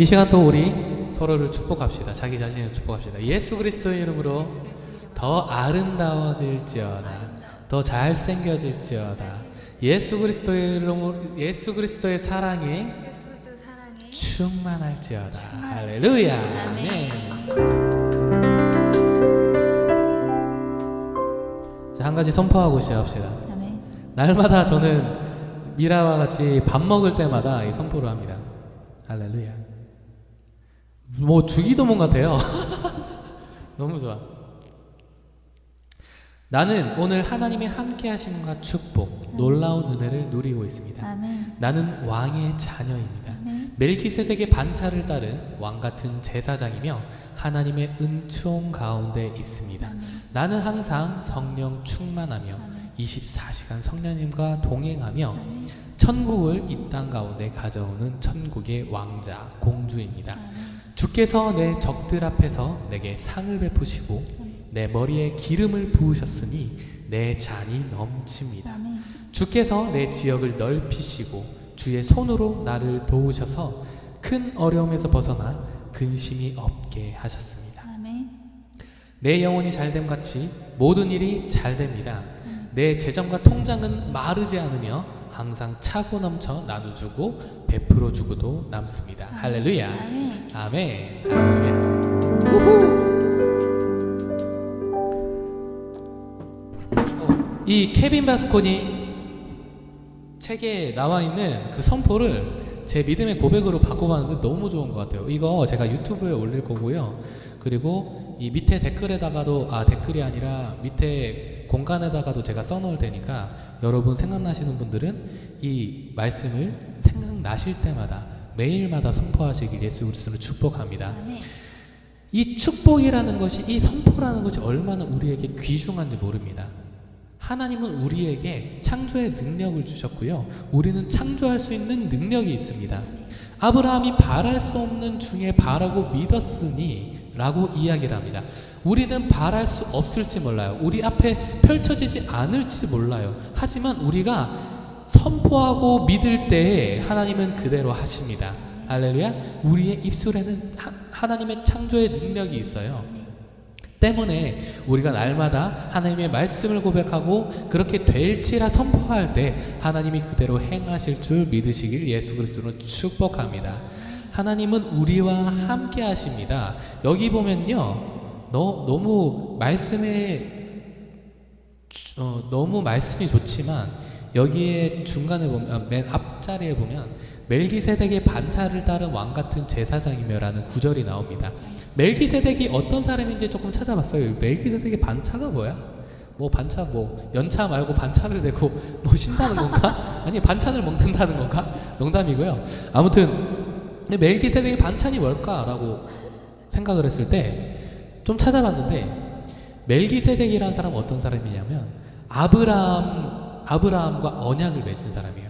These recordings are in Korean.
이 시간 또 우리 서로를 축복합시다. 자기 자신을 축복합시다. 예수 그리스도의 이름으로 더 아름다워질지어다. 더 잘생겨질지어다. 예수 그리스도의 이름으로 예수 그리스도의 사랑에 충만할지어다. 할렐루야. 아멘. 자, 한 가지 선포하고 시작합시다. 날마다 저는 미라와 같이 밥 먹을 때마다 이 선포를 합니다. 할렐루야. 뭐 주기도문 같아요. 너무 좋아. 나는 오늘 하나님의 함께 하심과 축복, 놀라운 은혜를 누리고 있습니다. 아멘. 나는 왕의 자녀입니다. 아멘. 멜기세덱의 반차를 따른 왕 같은 제사장이며 하나님의 은총 가운데 있습니다. 나는 항상 성령 충만하며 24시간 성령님과 동행하며 천국을 이 땅 가운데 가져오는 천국의 왕자 공주입니다. 주께서 내 적들 앞에서 내게 상을 베푸시고 내 머리에 기름을 부으셨으니 내 잔이 넘칩니다. 주께서 내 지역을 넓히시고 주의 손으로 나를 도우셔서 큰 어려움에서 벗어나 근심이 없게 하셨습니다. 내 영혼이 잘됨 같이 모든 일이 잘 됩니다. 내 재정과 통장은 마르지 않으며 항상 차고 넘쳐 나눠주고 베풀어 주고도 남습니다. 할렐루야. 아멘. 아멘. 할렐루야. 어, 이 케빈 바스콘이 책에 나와 있는 그 선포를 제 믿음의 고백으로 바꿔봤는데 너무 좋은 것 같아요. 이거 제가 유튜브에 올릴 거고요. 그리고 이 밑에 댓글에다가도 아 댓글이 아니라 밑에 공간에다가도 제가 써놓을 테니까 여러분 생각나시는 분들은 이 말씀을 생각나실 때마다 매일마다 선포하시길 예수 그리스도로 축복합니다. 아멘. 이 축복이라는 것이 이 선포라는 것이 얼마나 우리에게 귀중한지 모릅니다. 하나님은 우리에게 창조의 능력을 주셨고요. 우리는 창조할 수 있는 능력이 있습니다. 아브라함이 바랄 수 없는 중에 바라고 믿었으니 라고 이야기를 합니다. 우리는 바랄 수 없을지 몰라요. 우리 앞에 펼쳐지지 않을지 몰라요. 하지만 우리가 선포하고 믿을 때에 하나님은 그대로 하십니다. 할렐루야. 우리의 입술에는 하, 하나님의 창조의 능력이 있어요. 때문에 우리가 날마다 하나님의 말씀을 고백하고 그렇게 될지라 선포할 때 하나님이 그대로 행하실 줄 믿으시길 예수 그리스도로 축복합니다. 하나님은 우리와 함께 하십니다. 여기 보면요. 너, 너무 말씀에 어, 너무 말씀이 좋지만 여기에 중간에 보면 아, 맨 앞자리에 보면 멜기세덱의 반차를 따른 왕 같은 제사장이며라는 구절이 나옵니다. 멜기세덱이 어떤 사람인지 조금 찾아봤어요. 멜기세덱의 반차가 뭐야? 뭐 반차 뭐 연차 말고 반차를 내고 뭐 신다는 건가? 아니 반찬을 먹는다는 건가? 농담이고요. 아무튼 근데 멜기세덱의 반찬이 뭘까라고 생각을 했을 때 좀 찾아봤는데 멜기세덱이라는 사람은 어떤 사람이냐면 아브라함 아브라함과 언약을 맺은 사람이에요.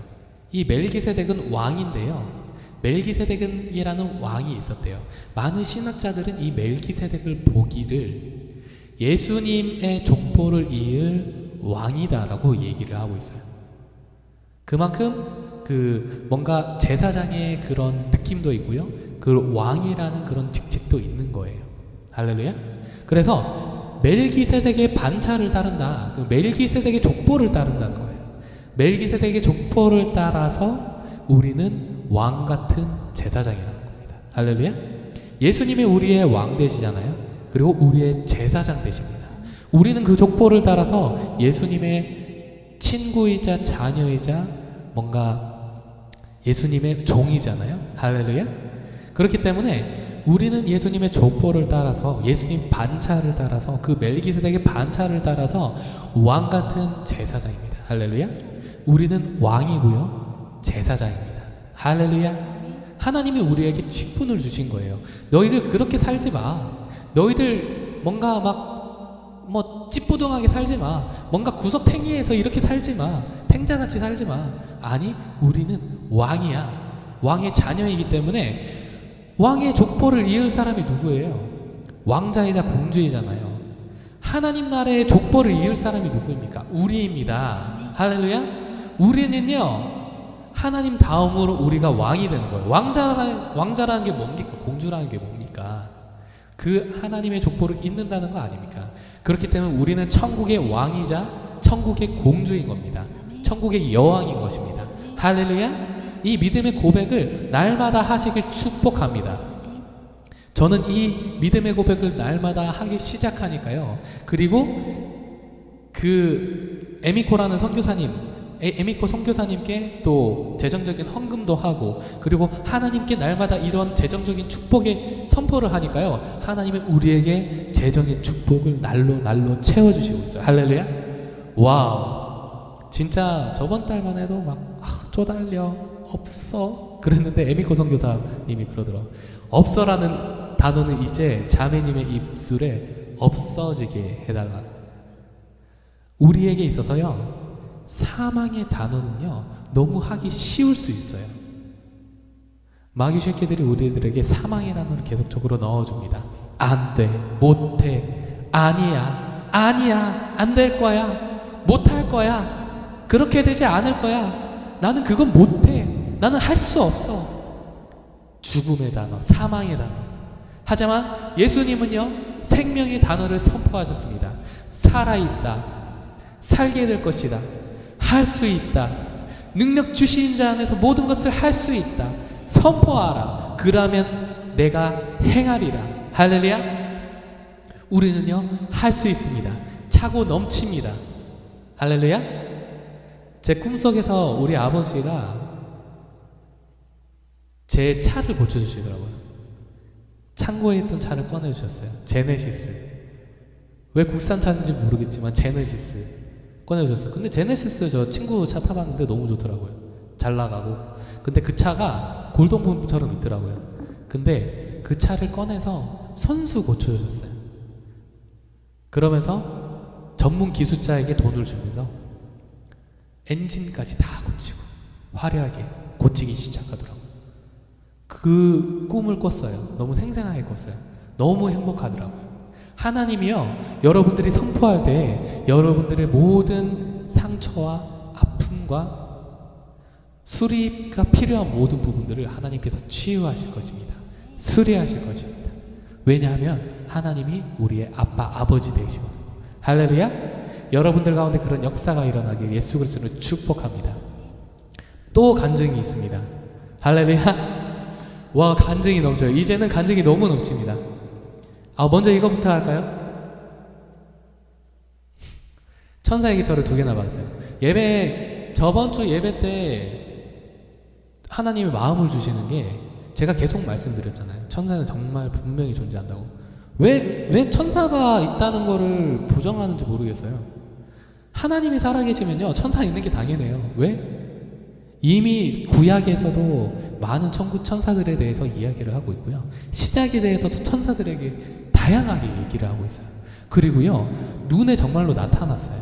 이 멜기세덱은 왕인데요. 멜기세덱은이라는 왕이 있었대요. 많은 신학자들은 이 멜기세덱을 보기를 예수님의 족보를 이을 왕이다라고 얘기를 하고 있어요. 그만큼 그 뭔가 제사장의 그런 느낌도 있고요. 그 왕이라는 그런 직책도 있는 거예요. 할렐루야. 그래서 멜기세덱의 반차를 따른다. 그 멜기세덱의 족보를 따른다는 거예요. 멜기세덱의 족보를 따라서 우리는 왕 같은 제사장이라는 겁니다. 할렐루야. 예수님이 우리의 왕 되시잖아요. 그리고 우리의 제사장 되십니다. 우리는 그 족보를 따라서 예수님의 친구이자 자녀이자 뭔가 예수님의 종이잖아요. 할렐루야. 그렇기 때문에 우리는 예수님의 족보를 따라서 예수님 반차를 따라서 그 멜기세덱의 반차를 따라서 왕 같은 제사장입니다. 할렐루야. 우리는 왕이고요. 제사장입니다. 할렐루야. 하나님이 우리에게 직분을 주신 거예요. 너희들 그렇게 살지 마. 너희들 뭔가 막 뭐 찌뿌둥하게 살지 마. 뭔가 구석탱이에서 이렇게 살지 마. 탱자같이 살지 마. 아니, 우리는 왕이야. 왕의 자녀이기 때문에 왕의 족보를 이을 사람이 누구예요? 왕자이자 공주이잖아요. 하나님 나라의 족보를 이을 사람이 누구입니까? 우리입니다. 할렐루야. 우리는요. 하나님 다음으로 우리가 왕이 되는 거예요. 왕자라는 왕자라는 게 뭡니까? 공주라는 게 뭡니까? 그 하나님의 족보를 잇는다는 거 아닙니까? 그렇기 때문에 우리는 천국의 왕이자 천국의 공주인 겁니다. 천국의 여왕인 것입니다. 할렐루야. 이 믿음의 고백을 날마다 하시길 축복합니다. 저는 이 믿음의 고백을 날마다 하기 시작하니까요. 그리고 그 에미코라는 선교사님, 에, 에미코 선교사님께 또 재정적인 헌금도 하고 그리고 하나님께 날마다 이런 재정적인 축복의 선포를 하니까요. 하나님은 우리에게 재정의 축복을 날로 날로 채워주시고 있어요. 할렐루야. 와우. 진짜 저번 달만 해도 막 아, 쪼달려 없어 그랬는데 에미코 선교사님이 그러더라. 없어라는 단어는 이제 자매님의 입술에 없어지게 해달라. 우리에게 있어서요. 사망의 단어는요. 너무 하기 쉬울 수 있어요. 마귀 새끼들이 우리들에게 사망의 단어를 계속적으로 넣어줍니다. 안 돼, 못 해, 아니야, 아니야, 안 될 거야, 못할 거야, 그렇게 되지 않을 거야. 나는 그건 못 해. 나는 할 수 없어. 죽음의 단어, 사망의 단어. 하지만 예수님은요, 생명의 단어를 선포하셨습니다. 살아있다. 살게 될 것이다. 할 수 있다. 능력 주신 자 안에서 모든 것을 할 수 있다. 선포하라. 그러면 내가 행하리라. 할렐루야. 우리는요, 할 수 있습니다. 차고 넘칩니다. 할렐루야. 제 꿈속에서 우리 아버지가 제 차를 고쳐주시더라고요. 창고에 있던 차를 꺼내주셨어요. 제네시스. 왜 국산 차인지 모르겠지만 제네시스 꺼내주셨어요. 근데 제네시스 저 친구 차 타봤는데 너무 좋더라고요. 잘 나가고. 근데 그 차가 골동품처럼 있더라고요. 근데 그 차를 꺼내서 손수 고쳐주셨어요. 그러면서 전문 기술자에게 돈을 주면서 엔진까지 다 고치고 화려하게 고치기 시작하더라고요. 그 꿈을 꿨어요. 너무 생생하게 꿨어요. 너무 행복하더라고요. 하나님이요, 여러분들이 선포할 때 여러분들의 모든 상처와 아픔과 수리가 필요한 모든 부분들을 하나님께서 치유하실 것입니다. 수리하실 것입니다. 왜냐하면 하나님이 우리의 아빠, 아버지 되시거든요. 할렐루야! 여러분들 가운데 그런 역사가 일어나길 예수 그리스도를 축복합니다. 또 간증이 있습니다. 할렐루야! 와 간증이 넘쳐요. 이제는 간증이 너무 넘칩니다. 아 먼저 이거부터 할까요? 천사의 깃털을 두 개나 받았어요. 예배 저번 주 예배 때 하나님이 마음을 주시는 게 제가 계속 말씀드렸잖아요. 천사는 정말 분명히 존재한다고. 왜, 왜 천사가 있다는 거를 부정하는지 모르겠어요. 하나님이 살아계시면요, 천사 있는 게 당연해요. 왜? 이미 구약에서도 많은 천국 천사들에 대해서 이야기를 하고 있고요. 신약에 대해서도 천사들에게 다양하게 얘기를 하고 있어요. 그리고요, 눈에 정말로 나타났어요.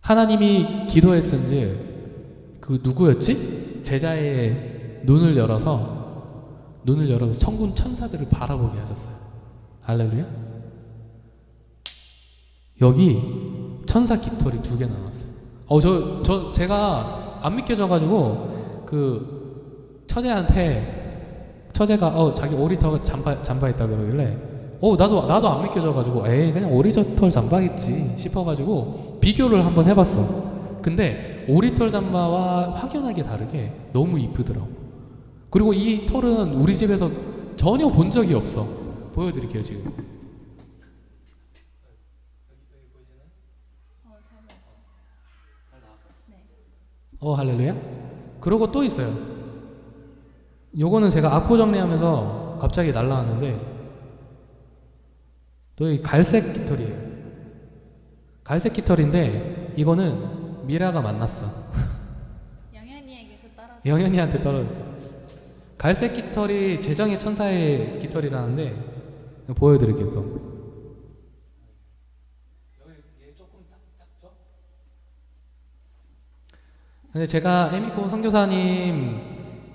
하나님이 기도했은지 그 누구였지? 제자의 눈을 열어서 눈을 열어서 천군 천사들을 바라보게 하셨어요. 할렐루야. 여기 천사 깃털이 두 개 나왔어요. 어, 저, 저, 제가 안 믿겨져가지고, 그, 처제한테, 처제가, 어, 자기 오리털 잠바, 잠바했다 그러길래, 어, 나도, 나도 안 믿겨져가지고, 에이, 그냥 오리털 잠바겠지 싶어가지고, 비교를 한번 해봤어. 근데, 오리털 잠바와 확연하게 다르게 너무 이쁘더라고. 그리고 이 털은 우리 집에서 전혀 본 적이 없어. 보여드릴게요, 지금. 어 할렐루야. 그러고 또 있어요. 요거는 제가 악보 정리하면서 갑자기 날라왔는데 또 이 갈색 깃털이에요. 갈색 깃털인데 이거는 미라가 만났어. 영현이에게서 떨어져. 영현이한테 떨어졌어. 갈색 깃털이 재정의 천사의 깃털이라는데 보여드릴게요. 또. 근데 제가 에미코 선교사님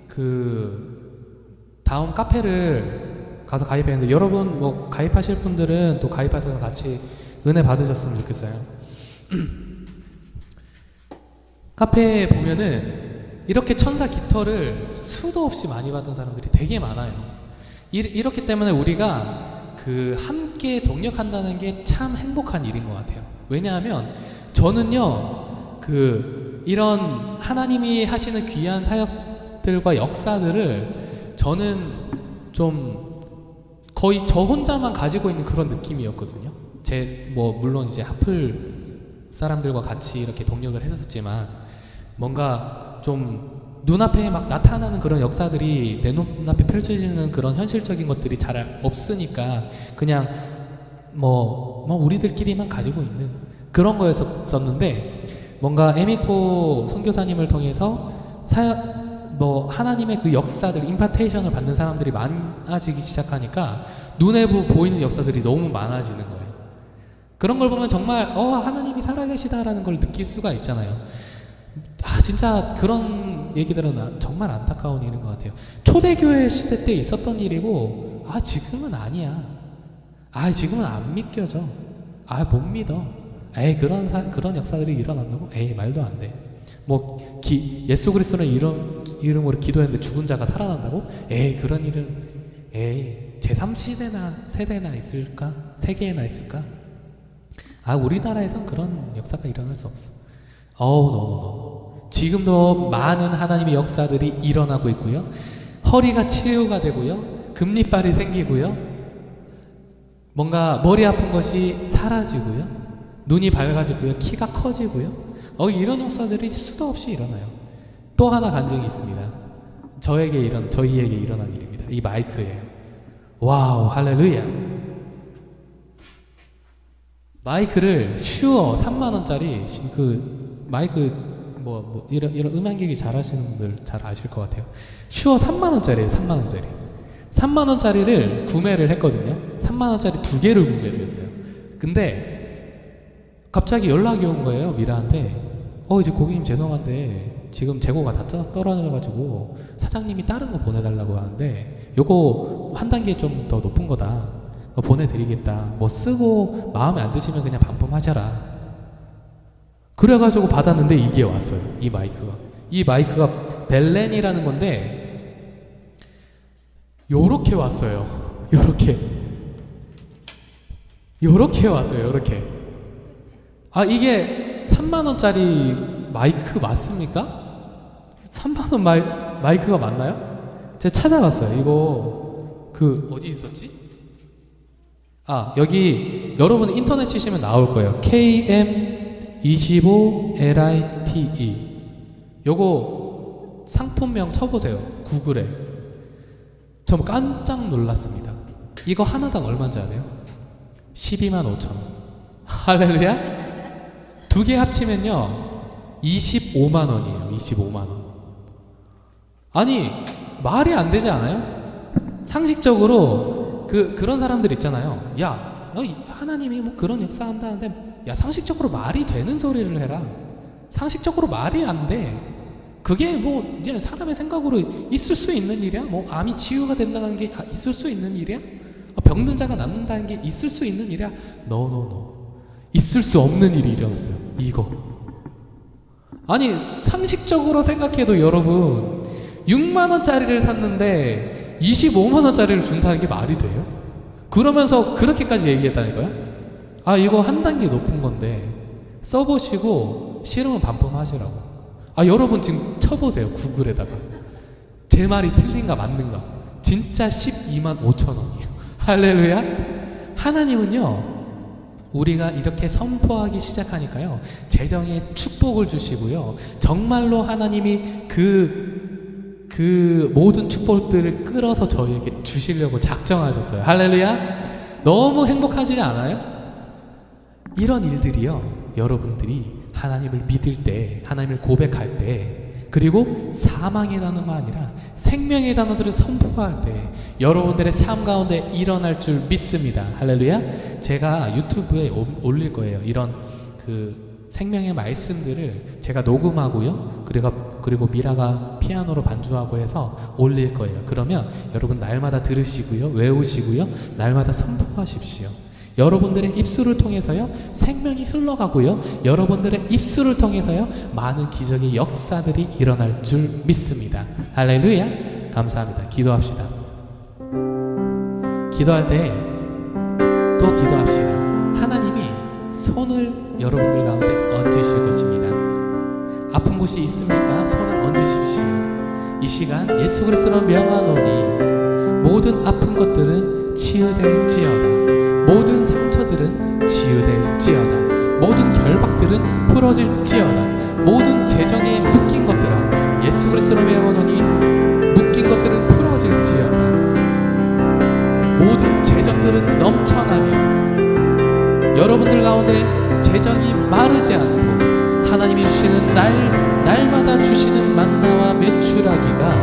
그 다음 카페를 가서 가입했는데 여러분 뭐 가입하실 분들은 또 가입하셔서 같이 은혜 받으셨으면 좋겠어요. 카페에 보면은 이렇게 천사 깃털을 수도 없이 많이 받은 사람들이 되게 많아요. 이, 이렇기 때문에 우리가 그 함께 동력한다는 게 참 행복한 일인 것 같아요. 왜냐하면 저는요, 그 이런 하나님이 하시는 귀한 사역들과 역사들을 저는 좀 거의 저 혼자만 가지고 있는 그런 느낌이었거든요. 제 뭐 물론 이제 하플 사람들과 같이 이렇게 동력을 했었지만 뭔가 좀 눈앞에 막 나타나는 그런 역사들이 내 눈앞에 펼쳐지는 그런 현실적인 것들이 잘 없으니까 그냥 뭐, 뭐 우리들끼리만 가지고 있는 그런 거였었는데 뭔가 에미코 선교사님을 통해서 사, 뭐 하나님의 그 역사들 임파테이션을 받는 사람들이 많아지기 시작하니까 눈에 보- 보이는 역사들이 너무 많아지는 거예요. 그런 걸 보면 정말 어 하나님이 살아계시다라는 걸 느낄 수가 있잖아요. 아 진짜 그런 얘기들은 아- 정말 안타까운 일인 것 같아요. 초대교회 시대 때 있었던 일이고 아 지금은 아니야. 아 지금은 안 믿겨져. 아 못 믿어. 에이 그런 사, 그런 역사들이 일어난다고? 에이 말도 안 돼. 뭐 기, 예수 그리스도는 이름 이름으로 기도했는데 죽은 자가 살아난다고? 에이 그런 일은 에이 제 3시대나 세대나 있을까? 세계에나 있을까? 아 우리나라에선 그런 역사가 일어날 수 없어. 어우 노노노. 지금도 많은 하나님의 역사들이 일어나고 있고요. 허리가 치유가 되고요. 금리빨이 생기고요. 뭔가 머리 아픈 것이 사라지고요. 눈이 밝아지고요. 키가 커지고요. 어, 이런 역사들이 수도 없이 일어나요. 또 하나 간증이 있습니다. 저에게 일어난, 저희에게 일어난 일입니다. 이 마이크예요. 와우, 할렐루야. 마이크를 슈어 3만원짜리 그 마이크 뭐, 뭐 이런, 이런 음향기기 잘 하시는 분들 잘 아실 것 같아요. 슈어 3만원짜리예요, 3만원짜리. 3만원짜리를 구매를 했거든요. 3만원짜리 두 개를 구매를 했어요. 근데 갑자기 연락이 온 거예요, 미라한테. 어, 이제 고객님 죄송한데 지금 재고가 다 떠- 떨어져가지고 사장님이 다른 거 보내달라고 하는데 요거 한 단계 좀 더 높은 거다. 보내드리겠다. 뭐 쓰고 마음에 안 드시면 그냥 반품하셔라. 그래가지고 받았는데 이게 왔어요. 이 마이크가. 이 마이크가 벨렌이라는 건데 요렇게 왔어요. 요렇게. 요렇게 왔어요. 요렇게. 아 이게 3만 원짜리 마이크 맞습니까? 3만 원 마이, 마이크가 맞나요? 제가 찾아봤어요. 이거 그 어디 있었지? 아 여기 여러분 인터넷 치시면 나올 거예요. KM25LITE 요거 상품명 쳐보세요. 구글에. 저 깜짝 놀랐습니다. 이거 하나당 얼마인지 아세요? 12만 5천 원. 할렐루야? 두 개 합치면요 25만 원이에요. 25만 원. 아니 말이 안 되지 않아요? 상식적으로 그 그런 사람들 있잖아요. 야, 하나님이 뭐 그런 역사한다는데 야 상식적으로 말이 되는 소리를 해라. 상식적으로 말이 안 돼. 그게 뭐 그냥 사람의 생각으로 있을 수 있는 일이야? 뭐 암이 치유가 된다는 게 아, 있을 수 있는 일이야? 아, 병든 자가 낫는다는 게 있을 수 있는 일이야? No, no, no. 있을 수 없는 일이 일어났어요. 이거. 아니 상식적으로 생각해도 여러분 6만 원짜리를 샀는데 25만 원짜리를 준다는 게 말이 돼요? 그러면서 그렇게까지 얘기했다니까요? 아 이거 한 단계 높은 건데 써보시고 싫으면 반품하시라고. 아 여러분 지금 쳐보세요 구글에다가 제 말이 틀린가 맞는가? 진짜 12만 5천 원이에요. 할렐루야. 하나님은요. 우리가 이렇게 선포하기 시작하니까요. 재정의 축복을 주시고요. 정말로 하나님이 그, 그 모든 축복들을 끌어서 저희에게 주시려고 작정하셨어요. 할렐루야. 너무 행복하지 않아요? 이런 일들이요. 여러분들이 하나님을 믿을 때, 하나님을 고백할 때, 그리고 사망의 단어가 아니라 생명의 단어들을 선포할 때 여러분들의 삶 가운데 일어날 줄 믿습니다. 할렐루야. 제가 유튜브에 오- 올릴 거예요. 이런 그 생명의 말씀들을 제가 녹음하고요. 그리고 그리고 미라가 피아노로 반주하고 해서 올릴 거예요. 그러면 여러분 날마다 들으시고요. 외우시고요. 날마다 선포하십시오. 여러분들의 입술을 통해서요 생명이 흘러가고요. 여러분들의 입술을 통해서요 많은 기적의 역사들이 일어날 줄 믿습니다. 할렐루야. 감사합니다. 기도합시다. 기도할 때 또 기도합시다. 하나님이 손을 여러분들 가운데 얹으실 것입니다. 아픈 곳이 있습니까? 손을 얹으십시오. 이 시간 예수 그리스도로 명하노니 모든 아픈 것들은 치유될지어다. 모든 치유될지어다. 모든 결박들은 풀어질지어다. 모든 재정에 묶인 것들아 예수 그리스도로 명하노니 묶인 것들은 풀어질지어다. 모든 재정들은 넘쳐나며 여러분들 가운데 재정이 마르지 않고 하나님이 주시는 날 날마다 주시는 만나와 메추라기가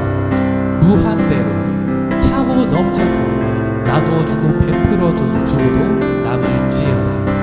무한대로 차고 넘쳐서 나누어 주고 베풀어 주- 주고도 남을지어다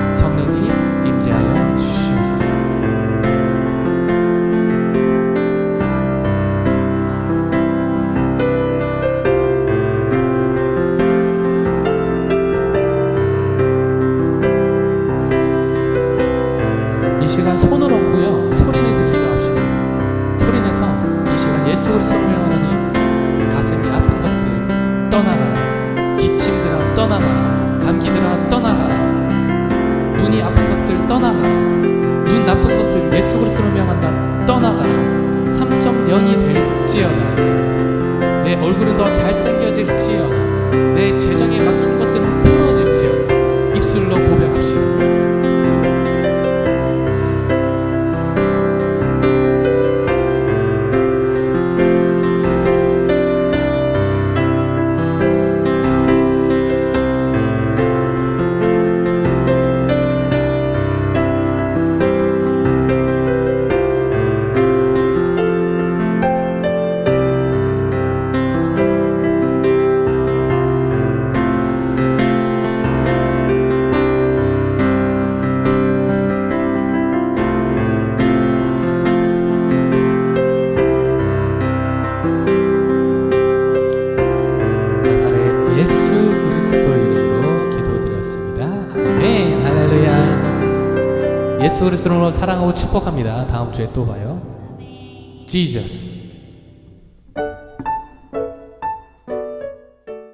3.0이 될지어다. 내 얼굴은 더 잘생겨질지어다. 내 재정에 막힌 것들은 풀어질지어다. 입술로 고백합시다 예수 그리스도로 사랑하고 축복합니다. 다음 주에 또 봐요. 네. Jesus.